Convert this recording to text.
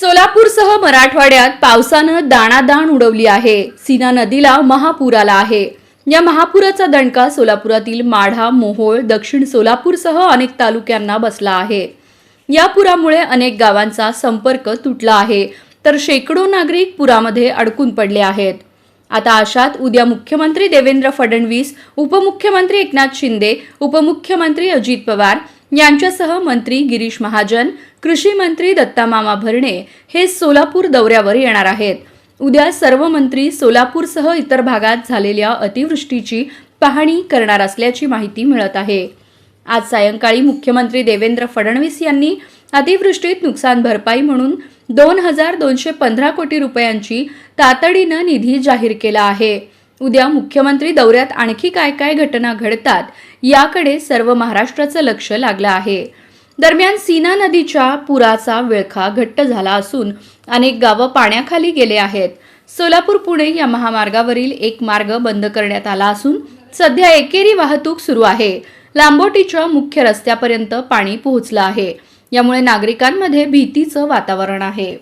सोलापूरसह मराठवाड्यात पावसानं दाणादाण उडवली आहे. सीना नदीला महापूर आला आहे. या महापुराचा दणका सोलापुरातील माढा मोहोळ दक्षिण सोलापूरसह अनेक तालुक्यांना बसला आहे. या पुरामुळे अनेक गावांचा संपर्क तुटला आहे. तर शेकडो नागरिक पुरामध्ये अडकून पडले आहेत. आता अशात उद्या मुख्यमंत्री देवेंद्र फडणवीस उपमुख्यमंत्री एकनाथ शिंदे उपमुख्यमंत्री अजित पवार यांच्यासह मंत्री गिरीश महाजन कृषी मंत्री दत्तामामा भरणे हे सोलापूर दौऱ्यावर येणार आहेत. उद्या सर्व मंत्री सोलापूरसह इतर भागात झालेल्या अतिवृष्टीची पाहणी करणार असल्याची माहिती मिळत आहे. आज सायंकाळी मुख्यमंत्री देवेंद्र फडणवीस यांनी अतिवृष्टीत नुकसान भरपाई म्हणून दोन हजार दोनशे पंधरा कोटी रुपयांची तातडीनं निधी जाहीर केला आहे. उद्या मुख्यमंत्री दौऱ्यात आणखी काय काय घटना घडतात याकडे सर्व महाराष्ट्राचं लक्ष लागलं आहे. दरम्यान सीना नदीच्या पुराचा विळखा घट्ट झाला असून अनेक गावं पाण्याखाली गेले आहेत. सोलापूर पुणे या महामार्गावरील एक मार्ग बंद करण्यात आला असून सध्या एकेरी वाहतूक सुरू आहे. लांबोटीच्या मुख्य रस्त्यापर्यंत पाणी पोहोचलं आहे. यामुळे नागरिकांमध्ये भीतीचं वातावरण आहे.